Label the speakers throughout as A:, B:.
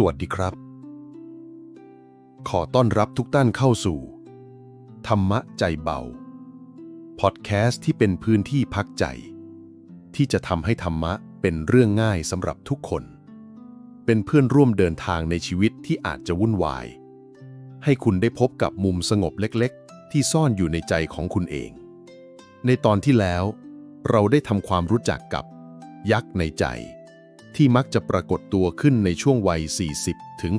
A: สวัสดีครับ ขอต้อนรับทุกท่านเข้าสู่ ธรรมะใจเบา พอดแคสต์ที่เป็นพื้นที่พักใจ ที่จะทำให้ธรรมะเป็นเรื่องง่ายสำหรับทุกคน เป็นเพื่อนร่วมเดินทางในชีวิตที่อาจจะวุ่นวาย ให้คุณได้พบกับมุมสงบเล็กๆ ที่ซ่อนอยู่ในใจของคุณเอง ในตอนที่แล้ว เราได้ทำความรู้จักกับยักษ์ในใจ ที่มักจะปรากฏตัวขึ้นในช่วงวัย 40 ถึง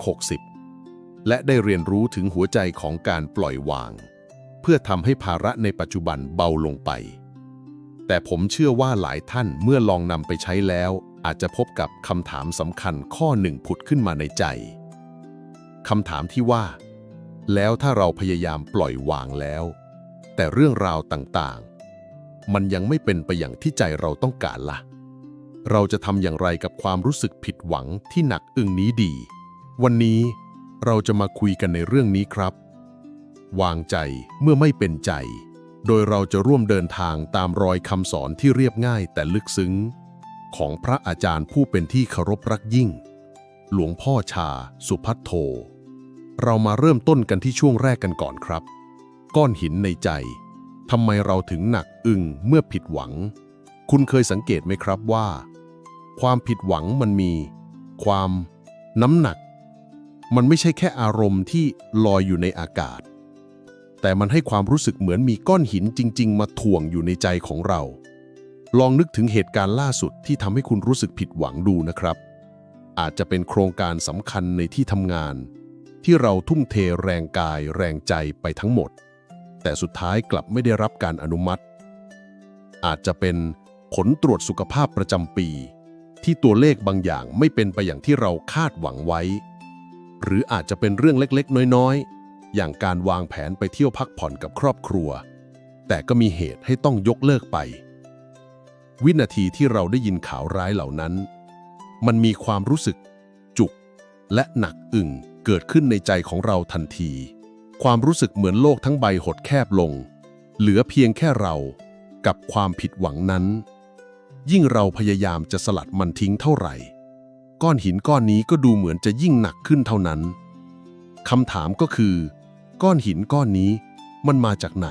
A: 60 และได้เรียนรู้ถึงหัวใจของการปล่อยวาง เพื่อทำให้ภาระในปัจจุบันเบาลงไป แต่ผมเชื่อว่าหลายท่านเมื่อลองนำไปใช้แล้ว อาจจะพบกับคำถามสำคัญข้อหนึ่งผุดขึ้นมาในใจคำถามที่ว่า แล้วถ้าเราพยายามปล่อยวางแล้ว แต่เรื่องราวต่างๆ มันยังไม่เป็นไปอย่างที่ใจเราต้องการล่ะ เราจะทำอย่างไรกับความรู้สึกผิดหวังที่หนักอึ้งนี้ดี วันนี้เราจะมาคุยกันในเรื่องนี้ครับ วางใจเมื่อไม่เป็นใจ โดยเราจะร่วมเดินทางตามรอยคำสอนที่เรียบง่ายแต่ลึกซึ้ง ของพระอาจารย์ผู้เป็นที่เคารพรักยิ่ง หลวงพ่อชา สุพัทโท เรามาเริ่มต้นกันที่ช่วงแรกกันก่อนครับ ก้อนหินในใจทำไมเราถึงหนักอึ้งเมื่อผิดหวัง คุณเคยสังเกตไหมครับว่า ความผิดหวังมันมี ความน้ำหนัก มันไม่ใช่แค่อารมณ์ที่ลอยอยู่ในอากาศ แต่มันให้ความรู้สึกเหมือนมีก้อนหินจริง ๆ มาถ่วงอยู่ในใจของเรา ลองนึกถึงเหตุการณ์ล่าสุดที่ทำให้คุณรู้สึกผิดหวังดูนะครับ อาจจะเป็นโครงการสำคัญในที่ทำงาน ที่เราทุ่มเทแรงกายแรงใจไปทั้งหมด แต่สุดท้ายกลับไม่ได้รับการอนุมัติ อาจจะเป็นผลตรวจสุขภาพประจำปี ที่ตัวเลขบางอย่างไม่เป็นไปอย่างที่เราคาดหวังไว้ หรืออาจจะเป็นเรื่องเล็กๆ น้อยๆ อย่างการวางแผนไปเที่ยวพักผ่อนกับครอบครัว แต่ก็มีเหตุให้ต้องยกเลิกไป วินาทีที่เราได้ยินข่าวร้ายเหล่านั้น มันมีความรู้สึก จุก และหนักอึ่งเกิดขึ้นในใจของเราทันที ความรู้สึกเหมือนโลกทั้งใบหดแคบลง เหลือเพียงแค่เรากับความผิดหวังนั้น ยิ่งเราพยายามจะสลัดมันทิ้งเท่าไหร่ ก้อนหินก้อนนี้ก็ดูเหมือนจะยิ่งหนักขึ้นเท่านั้นคำถามก็คือ ก้อนหินก้อนนี้มันมาจากไหน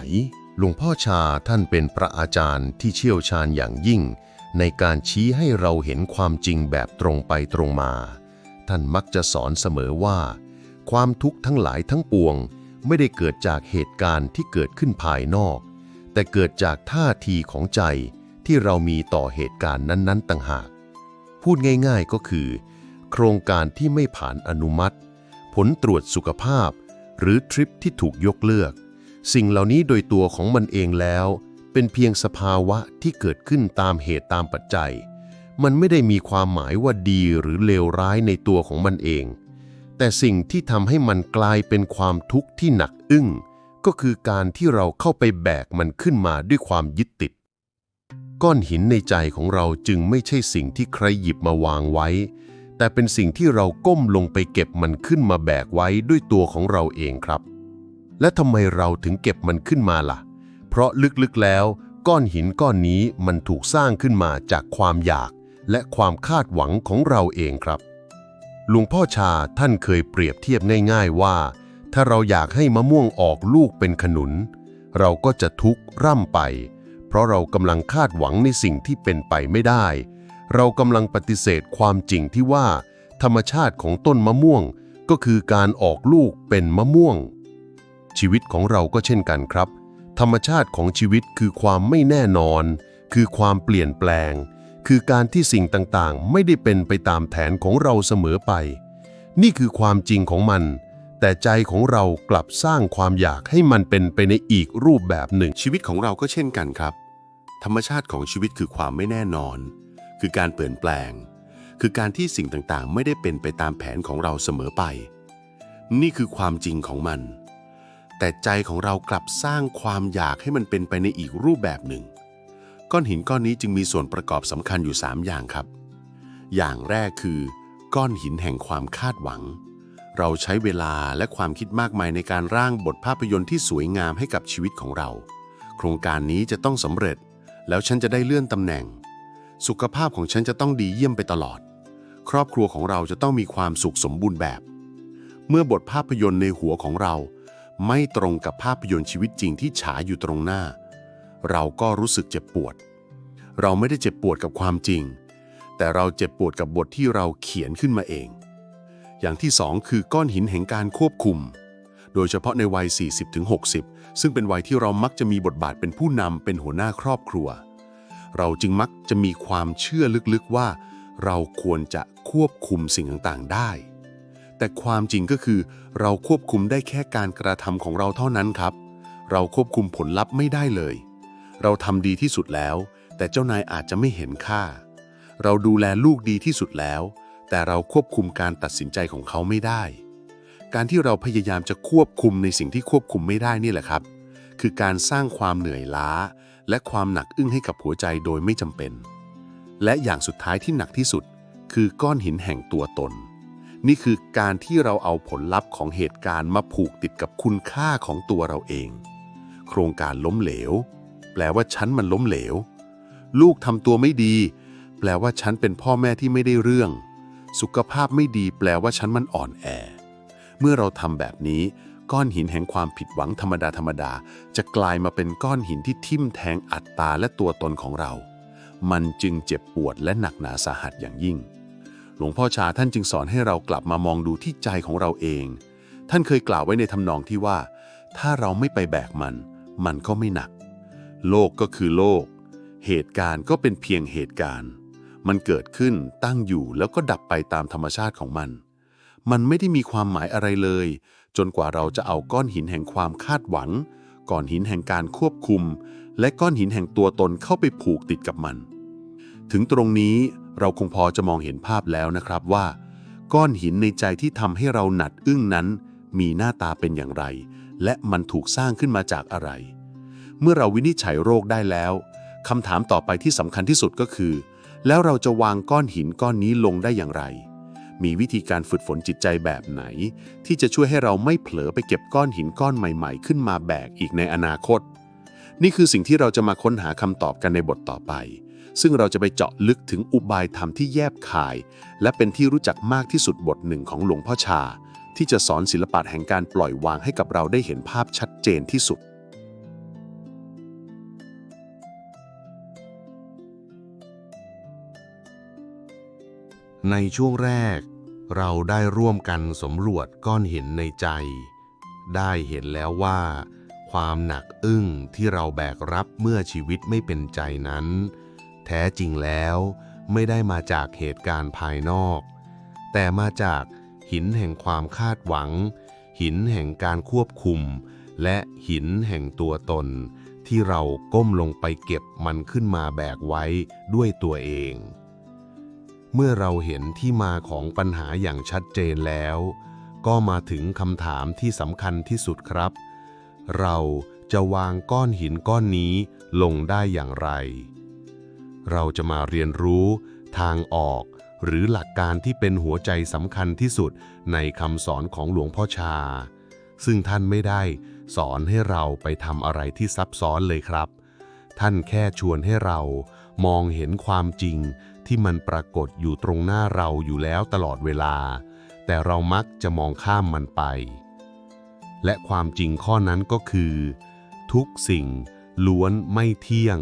B: หลวงพ่อชาท่านเป็นพระอาจารย์ที่เชี่ยวชาญอย่างยิ่ง ในการชี้ให้เราเห็นความจริงแบบตรงไปตรงมา ท่านมักจะสอนเสมอว่า ความทุกข์ทั้งหลายทั้งปวง ไม่ได้เกิดจากเหตุการณ์ที่เกิดขึ้นภายนอก แต่เกิดจากท่าทีของใจ ที่เรามีต่อเหตุการณ์นั้นๆ ต่างหาก พูดง่ายๆก็คือ โครงการที่ไม่ผ่านอนุมัติ ผลตรวจสุขภาพ หรือทริปที่ถูกยกเลิก สิ่งเหล่านี้โดยตัวของมันเองแล้ว เป็นเพียงสภาวะที่เกิดขึ้นตามเหตุตามปัจจัย มันไม่ได้มีความหมายว่าดีหรือเลวร้ายในตัวของมันเอง แต่สิ่งที่ทำให้มันกลายเป็นความทุกข์ที่หนักอึ้งก็คือการที่เราเข้าไปแบกมันขึ้นมาด้วยความยึดติด ก้อนหินในใจของเราจึงไม่ใช่สิ่งที่ใครหยิบมาวางไว้ แต่เป็นสิ่งที่เราก้มลงไปเก็บมันขึ้นมาแบกไว้ด้วยตัวของเราเองครับ และทำไมเราถึงเก็บมันขึ้นมาล่ะ เพราะลึกๆแล้ว ก้อนหินก้อนนี้มันถูกสร้างขึ้นมาจากความอยาก และความคาดหวังของเราเองครับหลวงพ่อชาท่านเคยเปรียบเทียบง่ายๆว่า ถ้าเราอยากให้มะม่วงออกลูกเป็นขนุน เราก็จะทุกข์ร่ำไป เพราะเรากำลังคาดหวังในสิ่งที่เป็นไปไม่ได้ เรากำลังปฏิเสธความจริงที่ว่า ธรรมชาติของต้นมะม่วงก็คือการออกลูกเป็นมะม่วง ชีวิตของเราก็เช่นกันครับ ธรรมชาติของชีวิตคือความไม่แน่นอน คือความเปลี่ยนแปลง คือการที่สิ่งต่างๆ ไม่ได้เป็นไปตามแผนของเราเสมอไป นี่คือความจริงของมัน แต่ใจของเรากลับสร้างความอยากให้มันเป็นไปในอีกรูปแบบหนึ่ง
C: ชีวิตของเราก็เช่นกันครับ ธรรมชาติของชีวิตคือความไม่แน่นอน คือการเปลี่ยนแปลง คือการที่สิ่งต่างๆ ไม่ได้เป็นไปตามแผนของเราเสมอไป นี่คือความจริงของมัน แต่ใจของเรากลับสร้างความอยากให้มันเป็นไปในอีกรูปแบบหนึ่ง ก้อนหินก้อนนี้จึงมีส่วนประกอบสำคัญอยู่ 3 อย่างครับ อย่างแรกคือ ก้อนหินแห่งความคาดหวัง เราใช้เวลาและความคิดมากมายในการร่างบทภาพยนตร์ที่สวยงามให้กับชีวิตของเรา โครงการนี้จะต้องสำเร็จ แล้วฉันจะได้เลื่อนตำแหน่ง สุขภาพของฉันจะต้องดีเยี่ยมไปตลอด ครอบครัวของเราจะต้องมีความสุขสมบูรณ์แบบ เมื่อบทภาพยนตร์ในหัวของเรา ไม่ตรงกับภาพยนตร์ชีวิตจริงที่ฉายอยู่ตรงหน้า เราก็รู้สึกเจ็บปวด เราไม่ได้เจ็บปวดกับความจริง แต่เราเจ็บปวดกับบทที่เราเขียนขึ้นมาเอง อย่างที่สองคือก้อนหินแห่งการควบคุม โดยเฉพาะในวัย 40-60 ซึ่งเป็นวัยที่เรามักจะมีบทบาทเป็นผู้นำเป็นหัวหน้าครอบครัว เราจึงมักจะมีความเชื่อลึกๆว่า เราควรจะควบคุมสิ่งต่างๆได้ แต่ความจริงก็คือ เราควบคุมได้แค่การกระทำของเราเท่านั้นครับ เราควบคุมผลลัพธ์ไม่ได้เลย เราทำดีที่สุดแล้ว แต่เจ้านายอาจจะไม่เห็นค่า เราดูแลลูกดีที่สุดแล้ว แต่เราควบคุมการตัดสินใจของเขาไม่ได้ การที่เราพยายามจะควบคุมในสิ่งที่ควบคุมไม่ได้นี่แหละครับ คือการสร้างความเหนื่อยล้า และความหนักอึ้งให้กับหัวใจโดยไม่จำเป็น และอย่างสุดท้ายที่หนักที่สุด คือก้อนหินแห่งตัวตน นี่คือการที่เราเอาผลลัพธ์ของเหตุการณ์มาผูกติดกับคุณค่าของตัวเราเอง โครงการล้มเหลว แปลว่าฉันมันล้มเหลว ลูกทำตัวไม่ดี แปลว่าฉันเป็นพ่อแม่ที่ไม่ได้เรื่อง สุขภาพไม่ดี แปลว่าฉันมันอ่อนแอ เมื่อเราทำแบบนี้ ก้อนหินแห่งความผิดหวังธรรมดาธรรมดา จะกลายมาเป็นก้อนหินที่ทิ่มแทงอัตตาและตัวตนของเรา มันจึงเจ็บปวดและหนักหนาสาหัสอย่างยิ่ง หลวงพ่อชาท่านจึงสอนให้เรากลับมามองดูที่ใจของเราเอง ท่านเคยกล่าวไว้ในทำนองที่ว่า ถ้าเราไม่ไปแบกมัน มันก็ไม่หนัก โลกก็คือโลก เหตุการณ์ก็เป็นเพียงเหตุการณ์ มันเกิดขึ้นตั้งอยู่แล้วก็ดับไปตามธรรมชาติของมัน มันไม่ได้มีความหมายอะไรเลย จนกว่าเราจะเอาก้อนหินแห่งความคาดหวัง ก้อนหินแห่งการควบคุม และก้อนหินแห่งตัวตนเข้าไปผูกติดกับมัน ถึงตรงนี้เราคงพอจะมองเห็นภาพแล้วนะครับว่า ก้อนหินในใจที่ทำให้เราหนัดอึ้งนั้น มีหน้าตาเป็นอย่างไร และมันถูกสร้างขึ้นมาจากอะไร เมื่อเราวินิจฉัยโรคได้แล้วคำถามต่อไปที่สำคัญที่สุดก็คือ แล้วเราจะวางก้อนหินก้อนนี้ลงได้อย่างไร มีวิธีการฝึกฝนจิตใจแบบไหน ที่จะช่วยให้เราไม่เผลอไปเก็บก้อนหินก้อนใหม่ ๆ ขึ้นมาแบกอีกในอนาคต นี่คือสิ่งที่เราจะมาค้นหาคำตอบกันในบทต่อไป ซึ่งเราจะไปเจาะลึกถึงอุบายธรรมที่แยบคาย และเป็นที่รู้จักมากที่สุดบทหนึ่งของหลวงพ่อชา ที่จะสอนศิลปะแห่งการปล่อยวางให้กับเราได้เห็นภาพชัดเจนที่สุด
A: ในช่วงแรก เราได้ร่วมกันสำรวจก้อนหินในใจ ได้เห็นแล้วว่า ความหนักอึ้งที่เราแบกรับเมื่อชีวิตไม่เป็นใจนั้น แท้จริงแล้วไม่ได้มาจากเหตุการณ์ภายนอก แต่มาจากหินแห่งความคาดหวัง หินแห่งการควบคุม และหินแห่งตัวตน ที่เราก้มลงไปเก็บมันขึ้นมาแบกไว้ด้วยตัวเอง เมื่อเราเห็นที่มาของปัญหาอย่างชัดเจนแล้ว ก็มาถึงคำถามที่สำคัญที่สุดครับ เราจะวางก้อนหินก้อนนี้ลงได้อย่างไร เราจะมาเรียนรู้ทางออก หรือหลักการที่เป็นหัวใจสำคัญที่สุดในคำสอนของหลวงพ่อชา ซึ่งท่านไม่ได้สอนให้เราไปทำอะไรที่ซับซ้อนเลยครับ ท่านแค่ชวนให้เรามองเห็นความจริง ที่มันปรากฏอยู่ตรงหน้าเราอยู่แล้วตลอดเวลา แต่เรามักจะมองข้ามมันไป และความจริงข้อนั้นก็คือ ทุกสิ่งล้วนไม่เที่ยง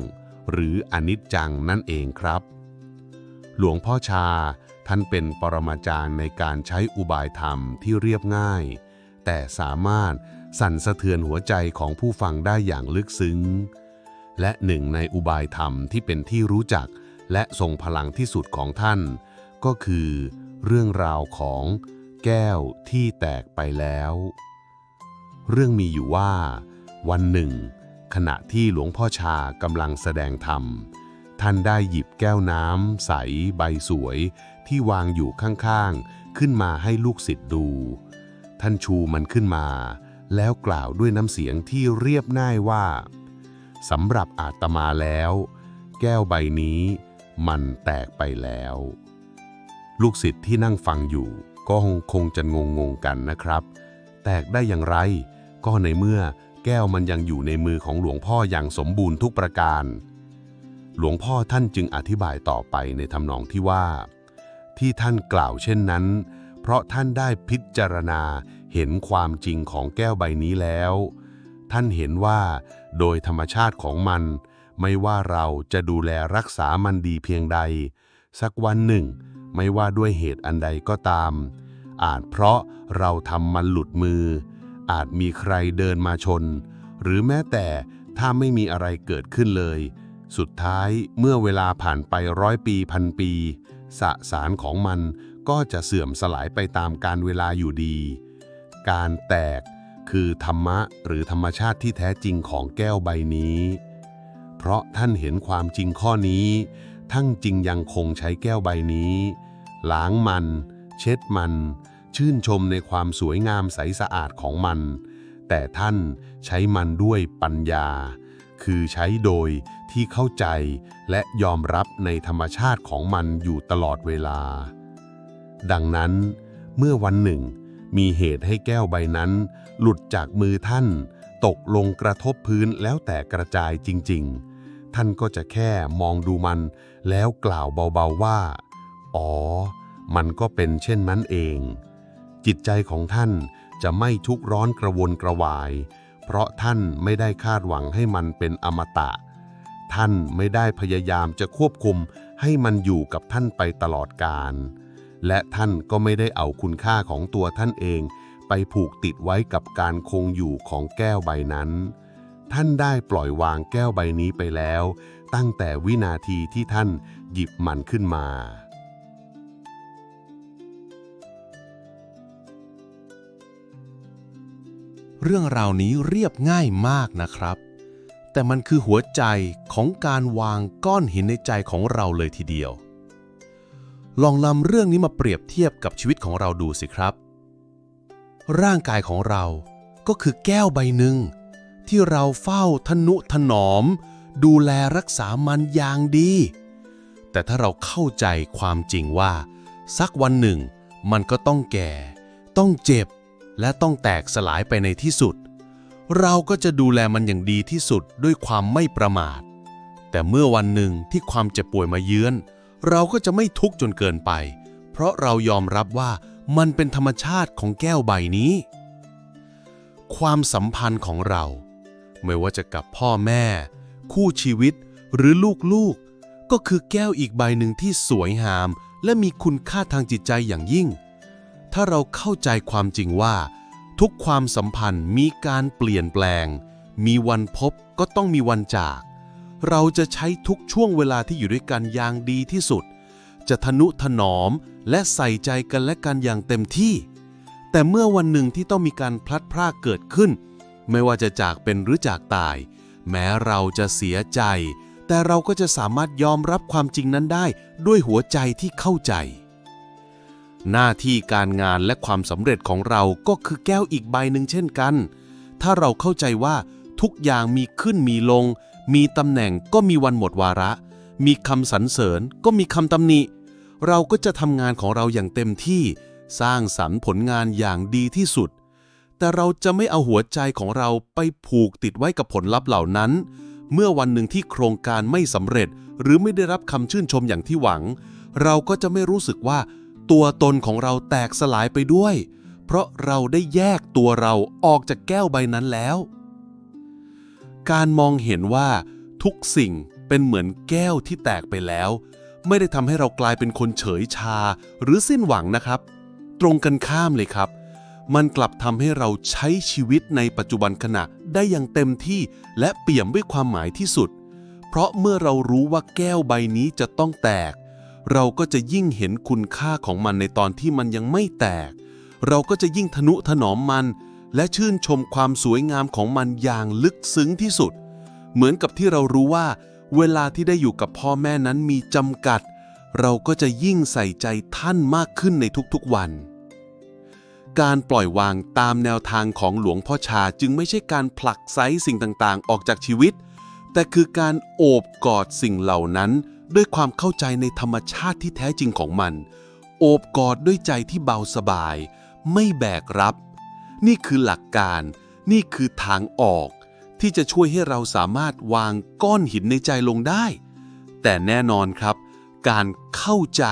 A: หรืออนิจจังนั่นเองครับ หลวงพ่อชาท่านเป็นปรมาจารย์ในการใช้อุบายธรรมที่เรียบง่าย แต่สามารถสั่นสะเทือนหัวใจของผู้ฟังได้อย่างลึกซึ้ง และหนึ่งในอุบายธรรมที่เป็นที่รู้จัก และทรงพลังที่สุดของท่าน ก็คือเรื่องราวของแก้วที่แตกไปแล้ว เรื่องมีอยู่ว่า วันหนึ่ง ขณะที่หลวงพ่อชากำลังแสดงธรรม ท่านได้หยิบแก้วน้ำใสใบสวยที่วางอยู่ข้างๆ ขึ้นมาให้ลูกศิษย์ดู ท่านชูมันขึ้นมา แล้วกล่าวด้วยน้ำเสียงที่เรียบง่ายว่าสำหรับอาตมาแล้ว แก้วใบนี้ มันแตกไปแล้ว ลูกศิษย์ที่นั่งฟังอยู่ ก็คงจะงงงๆกันนะครับ แตกได้อย่างไร ก็ในเมื่อแก้วมันยังอยู่ในมือของหลวงพ่ออย่างสมบูรณ์ทุกประการ หลวงพ่อท่านจึงอธิบายต่อไปในทำนองที่ว่า
D: ที่ท่านกล่าวเช่นนั้น เพราะท่านได้พิจารณาเห็นความจริงของแก้วใบนี้แล้ว ท่านเห็นว่า โดยธรรมชาติของมัน ไม่ว่าเราจะดูแลรักษามันดีเพียงใด สักวันหนึ่ง ไม่ว่าด้วยเหตุอันใดก็ตาม อาจเพราะเราทำมันหลุดมือ อาจมีใครเดินมาชน หรือแม้แต่ถ้าไม่มีอะไรเกิดขึ้นเลย สุดท้ายเมื่อเวลาผ่านไปร้อยปีพันปี สสารของมันก็จะเสื่อมสลายไปตามการเวลาอยู่ดี การแตกคือธรรมะหรือธรรมชาติที่แท้จริงของแก้วใบนี้ เพราะท่านเห็นความจริงข้อนี้ ทั้งจริงยังคงใช้แก้วใบนี้ ล้างมัน เช็ดมัน ชื่นชมในความสวยงามใสสะอาดของมัน แต่ท่านใช้มันด้วยปัญญา คือใช้โดยที่เข้าใจและยอมรับในธรรมชาติของมันอยู่ตลอดเวลา ดังนั้น เมื่อวันหนึ่ง มีเหตุให้แก้วใบนั้น หลุดจากมือท่าน ตกลงกระทบพื้นแล้วแต่กระจายจริง ๆ ท่านก็จะแค่มองดูมัน แล้วกล่าวเบาๆว่า อ๋อ มันก็เป็นเช่นนั้นเอง จิตใจของท่านจะไม่ทุกข์ร้อนกระวนกระวาย เพราะท่านไม่ได้คาดหวังให้มันเป็นอมตะ ท่านไม่ได้พยายามจะควบคุมให้มันอยู่กับท่านไปตลอดกาลและท่านก็ไม่ได้เอาคุณค่าของตัวท่านเอง ไปผูกติดไว้กับการคงอยู่ของแก้วใบนั้น ท่านได้ปล่อยวางแก้วใบนี้ไปแล้ว ตั้งแต่วินาทีที่ท่านหยิบมันขึ้นมา
A: เรื่องราวนี้เรียบง่ายมากนะครับ แต่มันคือหัวใจของการวางก้อนหินในใจของเราเลยทีเดียวลองนำเรื่องนี้มาเปรียบเทียบกับชีวิตของเราดูสิครับ ร่างกายของเราก็คือแก้วใบหนึ่ง ที่เราเฝ้าทนุถนอม ดูแลรักษามันอย่างดี แต่ถ้าเราเข้าใจความจริงว่า สักวันหนึ่ง มันก็ต้องแก่ ต้องเจ็บ และต้องแตกสลายไปในที่สุด เราก็จะดูแลมันอย่างดีที่สุดด้วยความไม่ประมาท แต่เมื่อวันหนึ่งที่ความเจ็บป่วยมาเยือน เราก็จะไม่ทุกข์จนเกินไป เพราะเรายอมรับว่า มันเป็นธรรมชาติของแก้วใบนี้ ความสัมพันธ์ของเรา ไม่ว่าจะกับพ่อแม่ คู่ชีวิตหรือลูกๆก็คือแก้วอีกใบหนึ่งที่สวยงาม และมีคุณค่าทางจิตใจอย่างยิ่ง ถ้าเราเข้าใจความจริงว่า ทุกความสัมพันธ์มีการเปลี่ยนแปลง มีวันพบก็ต้องมีวันจาก เราจะใช้ทุกช่วงเวลาที่อยู่ด้วยกันอย่างดีที่สุด จะทนุถนอมและใส่ใจกันและกันอย่างเต็มที่ แต่เมื่อวันหนึ่งที่ต้องมีการพลัดพรากเกิดขึ้น ไม่ว่าจะจากเป็นหรือจากตาย แม้เราจะเสียใจ แต่เราก็จะสามารถยอมรับความจริงนั้นได้ด้วยหัวใจที่เข้าใจ หน้าที่การงานและความสำเร็จของเราก็คือแก้วอีกใบหนึ่งเช่นกัน ถ้าเราเข้าใจว่าทุกอย่างมีขึ้นมีลง มีตำแหน่งก็มีวันหมดวาระ มีคำสรรเสริญก็มีคำตำหนิ เราก็จะทำงานของเราอย่างเต็มที่สร้างสรรค์ผลงานอย่างดีที่สุด แต่เราจะไม่เอาหัวใจของเราไปผูกติดไว้กับผลลัพธ์เหล่านั้น เมื่อวันหนึ่งที่โครงการไม่สำเร็จ หรือไม่ได้รับคำชื่นชมอย่างที่หวัง เราก็จะไม่รู้สึกว่า ตัวตนของเราแตกสลายไปด้วย เพราะเราได้แยกตัวเราออกจากแก้วใบนั้นแล้ว การมองเห็นว่า ทุกสิ่งเป็นเหมือนแก้วที่แตกไปแล้ว ไม่ได้ทำให้เรากลายเป็นคนเฉยชาหรือสิ้นหวังนะครับ ตรงกันข้ามเลยครับ มันกลับทำให้เราใช้ชีวิตในปัจจุบันขณะได้อย่างเต็มที่และเปี่ยมด้วยความหมายที่สุด เพราะเมื่อเรารู้ว่าแก้วใบนี้จะต้องแตก เราก็จะยิ่งเห็นคุณค่าของมันในตอนที่มันยังไม่แตก เราก็จะยิ่งทนุถนอมมัน และชื่นชมความสวยงามของมันอย่างลึกซึ้งที่สุด เหมือนกับที่เรารู้ว่า เวลาที่ได้อยู่กับพ่อแม่นั้นมีจำกัด เราก็จะยิ่งใส่ใจท่านมากขึ้นในทุกๆวัน การปล่อยวางตามแนวทางของหลวงพ่อชาจึงไม่ใช่การผลักไซสิ่งต่างๆ ออกจากชีวิต แต่คือการโอบกอดสิ่งเหล่านั้น ด้วยความเข้าใจในธรรมชาติที่แท้จริงของมัน โอบกอดด้วยใจที่เบาสบาย ไม่แบกรับ นี่คือหลักการ นี่คือทางออก ที่จะช่วยให้เราสามารถวางก้อนหินในใจลงได้ แต่แน่นอนครับ
E: การเข้าใจ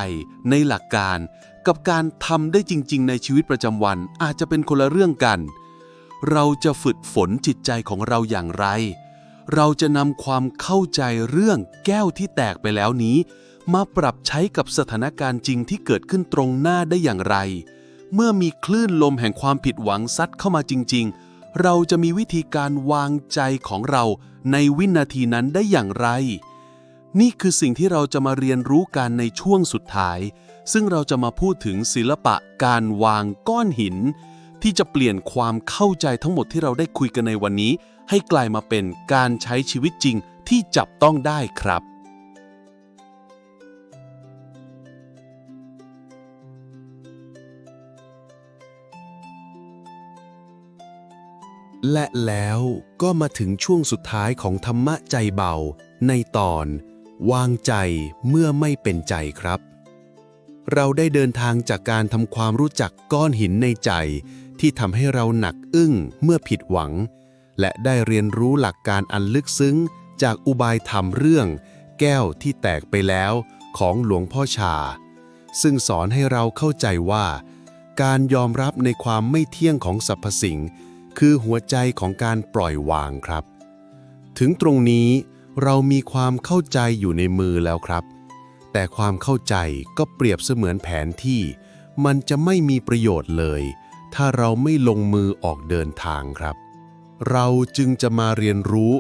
E: ในหลักการ กับการทำได้จริง ๆ ในชีวิตประจำวันอาจจะเป็นคนละเรื่องกัน เราจะฝึกฝนจิตใจของเราอย่างไร เราจะนำความเข้าใจเรื่องแก้วที่แตกไปแล้วนี้ มาปรับใช้กับสถานการณ์จริงที่เกิดขึ้นตรงหน้าได้อย่างไร เมื่อมีคลื่นลมแห่งความผิดหวังซัดเข้ามาจริง ๆ เราจะมีวิธีการวางใจของเราในวินาทีนั้นได้อย่างไร นี่คือสิ่งที่เราจะมาเรียนรู้กันในช่วงสุดท้าย ซึ่งเราจะมาพูดถึงศิลปะการวางก้อนหิน ที่จะเปลี่ยนความเข้าใจทั้งหมดที่เราได้คุยกันในวันนี้ ให้กลายมาเป็นการใช้ชีวิตจริงที่จับต้องได้ครับ
A: และแล้วก็มาถึงช่วงสุดท้ายของธรรมะใจเบา ในตอน วางใจเมื่อไม่เป็นใจครับ เราได้เดินทางจากการทำความรู้จักก้อนหินในใจ ที่ทำให้เราหนักอึ้งเมื่อผิดหวัง และได้เรียนรู้หลักการอันลึกซึ้ง จากอุบายธรรมเรื่อง แก้วที่แตกไปแล้วของหลวงพ่อชา ซึ่งสอนให้เราเข้าใจว่า การยอมรับในความไม่เที่ยงของสรรพสิ่ง คือหัวใจของการปล่อยวางครับ ถึงตรงนี้เรามีความเข้าใจอยู่ในมือแล้วครับ แต่ความเข้าใจก็เปรียบเสมือนแผนที่ มันจะไม่มีประโยชน์เลย ถ้าเราไม่ลงมือออกเดินทางครับ เราจึงจะมาเรียนรู้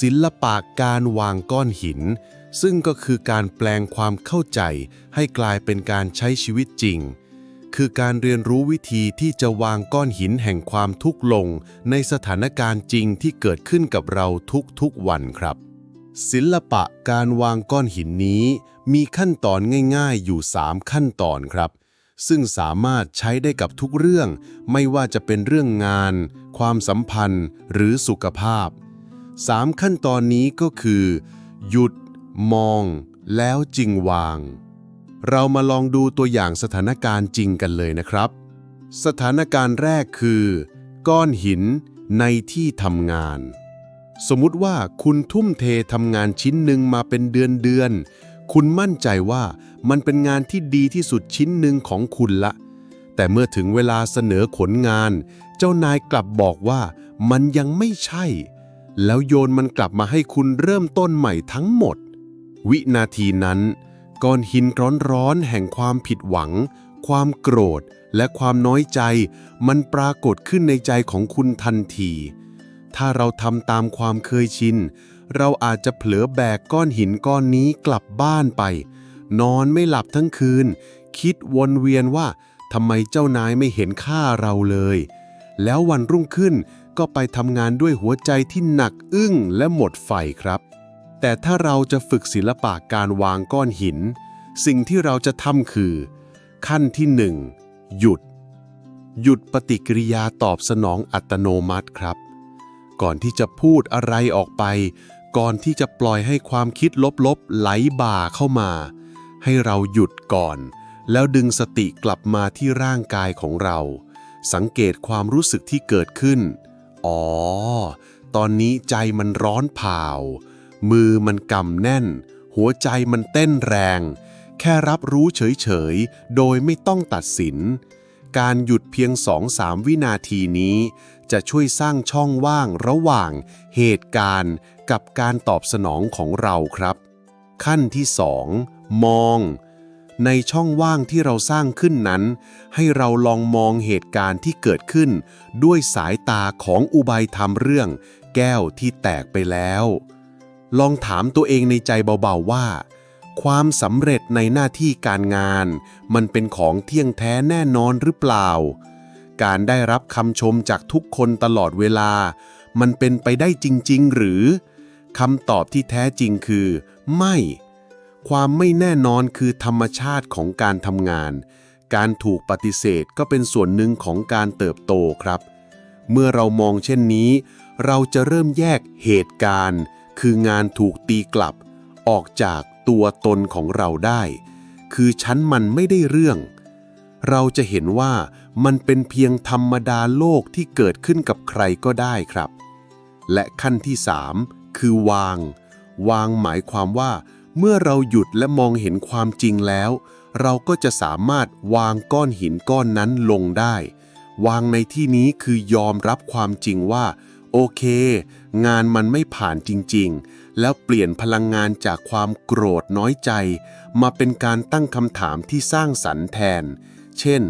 A: ศิลปะการวางก้อนหิน ซึ่งก็คือการแปลงความเข้าใจให้กลายเป็นการใช้ชีวิตจริง คือการเรียนรู้วิธีที่จะวางก้อนหินแห่งความทุกข์ลง ในสถานการณ์จริงที่เกิดขึ้นกับเราทุกๆวันครับ ศิลปะการวางก้อนหินนี้ มีขั้นตอนง่ายๆอยู่ 3 ขั้นตอนครับ ซึ่งสามารถใช้ได้กับทุกเรื่อง ไม่ว่าจะเป็นเรื่องงาน ความสัมพันธ์ หรือสุขภาพ 3 ขั้นตอนนี้ก็คือ หยุด มอง แล้วจึงวาง เรามาลองดูตัวอย่างสถานการณ์จริงกันเลยนะครับ สถานการณ์แรกคือ ก้อนหินในที่ทำงาน สมมุติว่าคุณทุ่มเททำงานชิ้นหนึ่งมาเป็นเดือนเดือน คุณมั่นใจว่ามันเป็นงานที่ดีที่สุดชิ้นหนึ่งของคุณละ แต่เมื่อถึงเวลาเสนอผลงาน เจ้านายกลับบอกว่ามันยังไม่ใช่ แล้วโยนมันกลับมาให้คุณเริ่มต้นใหม่ทั้งหมด วินาทีนั้น ก้อนหินร้อนๆแห่งความผิดหวัง ความโกรธ และความน้อยใจ มันปรากฏขึ้นในใจของคุณทันที ถ้าเราทำตามความเคยชิน เราอาจจะเผลอแบกก้อนหินก้อนนี้กลับบ้านไป นอนไม่หลับทั้งคืน คิดวนเวียนว่าทำไมเจ้านายไม่เห็นค่าเราเลย แล้ววันรุ่งขึ้นก็ไปทำงานด้วยหัวใจที่หนักอึ้งและหมดไฟครับ แต่ถ้าเราจะฝึกศิลปะการวางก้อนหิน สิ่งที่เราจะทำคือ ขั้นที่หนึ่งหยุด หยุดปฏิกิริยาตอบสนองอัตโนมัติครับ ก่อนที่จะพูดอะไรออกไป ก่อนที่จะปล่อยให้ความคิดลบๆ ไหลบ่าเข้ามา ให้เราหยุดก่อน แล้วดึงสติกลับมาที่ร่างกายของเรา สังเกตความรู้สึกที่เกิดขึ้น อ๋อ ตอนนี้ใจมันร้อนเผา มือมันกำแน่น หัวใจมันเต้นแรง แค่รับรู้เฉยๆ โดยไม่ต้องตัดสิน การหยุดเพียง2-3วินาทีนี้ จะช่วยสร้างช่องว่างระหว่างเหตุการณ์กับการตอบสนองของเราครับ ขั้นที่2มองในช่องว่างที่เราสร้างขึ้นนั้น ให้เราลองมองเหตุการณ์ที่เกิดขึ้น ด้วยสายตาของอุบายธรรมเรื่อง แก้วที่แตกไปแล้ว ลองถามตัวเองในใจเบาๆว่า ความสำเร็จในหน้าที่การงาน มันเป็นของเที่ยงแท้แน่นอนหรือเปล่า การได้รับคำชมจากทุกคนตลอดเวลา มันเป็นไปได้จริง ๆ หรือคำตอบที่แท้จริงคือ ไม่ ความไม่แน่นอนคือธรรมชาติของการทำงาน การถูกปฏิเสธก็เป็นส่วนหนึ่งของการเติบโตครับ เมื่อเรามองเช่นนี้ เราจะเริ่มแยกเหตุการณ์ คืองานถูกตีกลับ ออกจากตัวตนของเราได้ คือฉันมันไม่ได้เรื่อง เราจะเห็นว่ามันเป็นเพียงธรรมดาโลกที่เกิดขึ้นกับใครก็ได้ครับ และขั้นที่3คือวาง วางหมายความว่า เมื่อเราหยุดและมองเห็นความจริงแล้ว เราก็จะสามารถวางก้อนหินก้อนนั้นลงได้ วางในที่นี้คือยอมรับความจริงว่า โอเค งานมันไม่ผ่านจริงๆ แล้วเปลี่ยนพลังงานจากความโกรธน้อยใจ มาเป็นการตั้งคำถามที่สร้างสรรค์แทน เช่น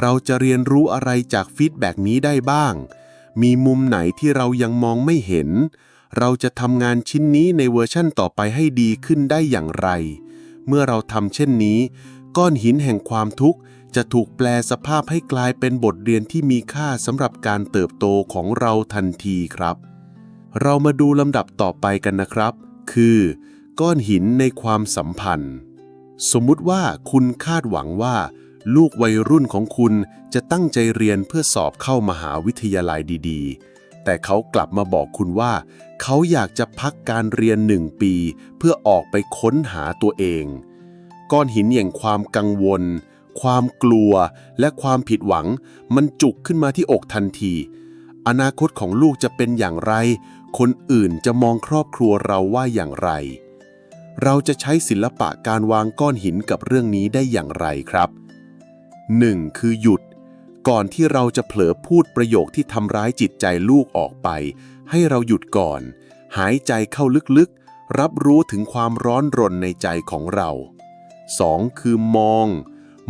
A: เราจะเรียนรู้อะไรจากฟีดแบ็กนี้ได้บ้าง มีมุมไหนที่เรายังมองไม่เห็น เราจะทำงานชิ้นนี้ในเวอร์ชั่นต่อไปให้ดีขึ้นได้อย่างไร เมื่อเราทำเช่นนี้ ก้อนหินแห่งความทุกข์จะถูกแปลสภาพให้กลายเป็นบทเรียนที่มีค่าสำหรับการเติบโตของเราทันทีครับ เรามาดูลำดับต่อไปกันนะครับ คือ ก้อนหินในความสัมพันธ์ สมมุติว่าคุณคาดหวังว่า ลูกวัยรุ่นของคุณจะตั้งใจเรียนเพื่อสอบเข้ามหาวิทยาลัยดีๆ แต่เขากลับมาบอกคุณว่า เขาอยากจะพักการเรียนหนึ่งปี เพื่อออกไปค้นหาตัวเอง ก้อนหินอย่างความกังวล ความกลัวและความผิดหวัง มันจุกขึ้นมาที่อกทันที อนาคตของลูกจะเป็นอย่างไร คนอื่นจะมองครอบครัวเราว่าอย่างไร เราจะใช้ศิลปะการวางก้อนหินกับเรื่องนี้ได้อย่างไรครับ 1. คือหยุด ก่อนที่เราจะเผลอพูดประโยคที่ทำร้ายจิตใจลูกออกไป ให้เราหยุดก่อน หายใจเข้าลึกๆ รับรู้ถึงความร้อนรนในใจของเรา 2. คือมอง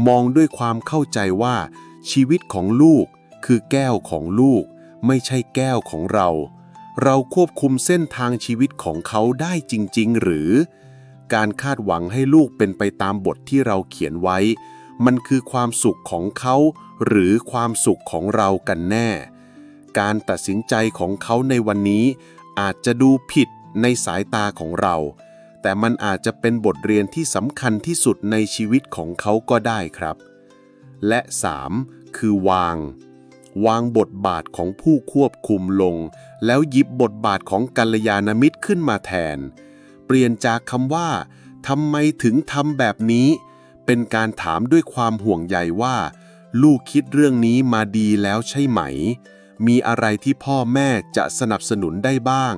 A: มองด้วยความเข้าใจว่า ชีวิตของลูกคือแก้วของลูก ไม่ใช่แก้วของเรา เราควบคุมเส้นทางชีวิตของเขาได้จริง ๆ หรือ การคาดหวังให้ลูกเป็นไปตามบทที่เราเขียนไว้ มันคือความสุขของเขา หรือความสุขของเรากันแน่ การตัดสินใจของเขาในวันนี้ อาจจะดูผิดในสายตาของเรา แต่มันอาจจะเป็นบทเรียนที่สำคัญที่สุดในชีวิตของเขาก็ได้ครับ และ 3. คือวาง วางบทบาทของผู้ควบคุมลง แล้วยิบบทบาทของกัลยาณมิตรขึ้นมาแทน เปลี่ยนจากคำว่าทำไมถึงทำแบบนี้ เป็นการถามด้วยความห่วงใยว่า ลูกคิดเรื่องนี้มาดีแล้วใช่ไหม มีอะไรที่พ่อแม่จะสนับสนุนได้บ้าง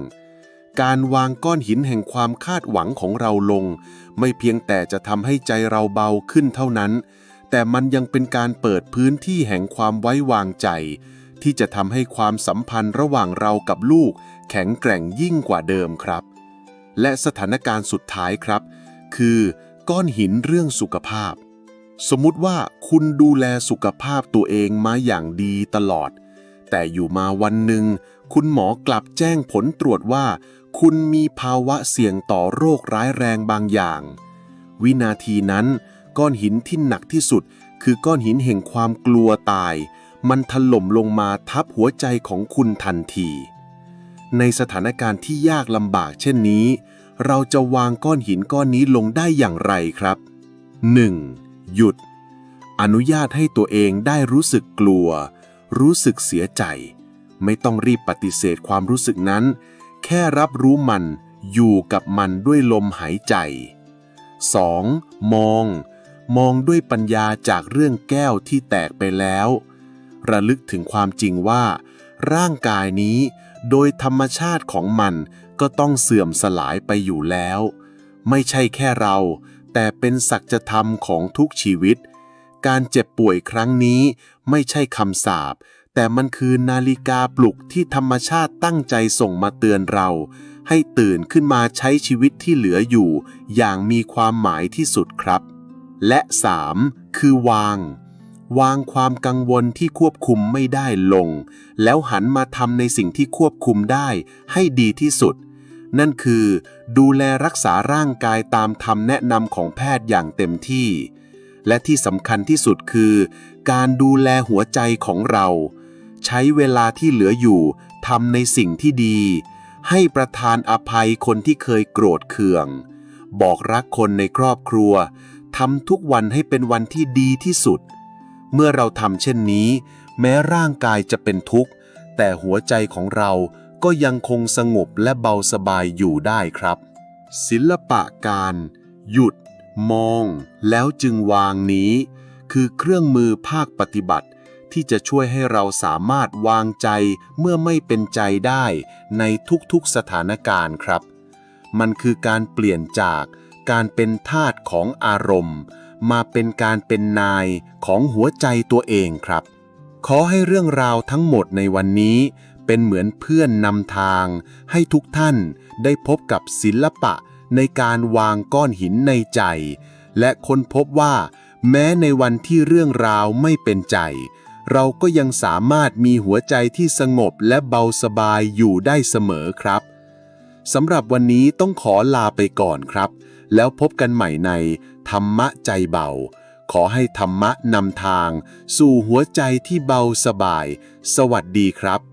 A: การวางก้อนหินแห่งความคาดหวังของเราลง ไม่เพียงแต่จะทำให้ใจเราเบาขึ้นเท่านั้น แต่มันยังเป็นการเปิดพื้นที่แห่งความไว้วางใจ ที่จะทำให้ความสัมพันธ์ระหว่างเรากับลูก แข็งแกร่งยิ่งกว่าเดิมครับ และสถานการณ์สุดท้ายครับ คือก้อนหินเรื่องสุขภาพ สมมุติว่าคุณดูแลสุขภาพตัวเองมาอย่างดีตลอด แต่อยู่มาวันหนึ่ง คุณหมอกลับแจ้งผลตรวจว่า คุณมีภาวะเสี่ยงต่อโรคร้ายแรงบางอย่าง วินาทีนั้น ก้อนหินที่หนักที่สุด คือก้อนหินแห่งความกลัวตาย มันถล่มลงมาทับหัวใจของคุณทันที ในสถานการณ์ที่ยากลำบากเช่นนี้ เราจะวางก้อนหินก้อนนี้ลงได้อย่างไรครับ 1. หยุด อนุญาตให้ตัวเองได้รู้สึกกลัว รู้สึกเสียใจ ไม่ต้องรีบปฏิเสธความรู้สึกนั้น แค่รับรู้มันอยู่กับมันด้วยลมหายใจ 2. มอง มองด้วยปัญญาจากเรื่องแก้วที่แตกไปแล้ว ระลึกถึงความจริงว่า ร่างกายนี้โดยธรรมชาติของมันก็ต้องเสื่อมสลายไปอยู่แล้ว ไม่ใช่แค่เรา แต่เป็นสัจธรรมของทุกชีวิต การเจ็บป่วยครั้งนี้ไม่ใช่คำสาปแต่มันคือนาฬิกาปลุกที่ธรรมชาติตั้งใจส่งมาเตือนเรา ให้ตื่นขึ้นมาใช้ชีวิตที่เหลืออยู่ อย่างมีความหมายที่สุดครับ และ 3. คือวาง วางความกังวลที่ควบคุมไม่ได้ลง แล้วหันมาทำในสิ่งที่ควบคุมได้ให้ดีที่สุด นั่นคือ ดูแลรักษาร่างกายตามคำแนะนำของแพทย์อย่างเต็มที่ และที่สำคัญที่สุดคือ การดูแลหัวใจของเรา ใช้เวลาที่เหลืออยู่ทำในสิ่งที่ดี ให้ประทานอภัยคนที่เคยโกรธเคือง บอกรักคนในครอบครัว ทำทุกวันให้เป็นวันที่ดีที่สุด เมื่อเราทำเช่นนี้ แม้ร่างกายจะเป็นทุกข์ แต่หัวใจของเราก็ยังคงสงบและเบาสบายอยู่ได้ครับ ศิลปะการ หยุด มอง แล้วจึงวางนี้ คือเครื่องมือภาคปฏิบัติ ที่จะช่วยให้เราสามารถวางใจเมื่อไม่เป็นใจได้ในทุกๆสถานการณ์ครับ มันคือการเปลี่ยนจาก การเป็นทาสของอารมณ์ มาเป็นการเป็นนายของหัวใจตัวเองครับ ขอให้เรื่องราวทั้งหมดในวันนี้ เป็นเหมือนเพื่อนนำทาง ให้ทุกท่านได้พบกับศิลปะในการวางก้อนหินในใจ และค้นพบว่า แม้ในวันที่เรื่องราวไม่เป็นใจ เราก็ยังสามารถมีหัวใจที่สงบและเบาสบายอยู่ได้เสมอครับสำหรับวันนี้ต้องขอลาไปก่อนครับ แล้วพบกันใหม่ใน ธรรมะใจเบา ขอให้ธรรมะนำทาง สู่หัวใจที่เบาสบาย สวัสดีครับ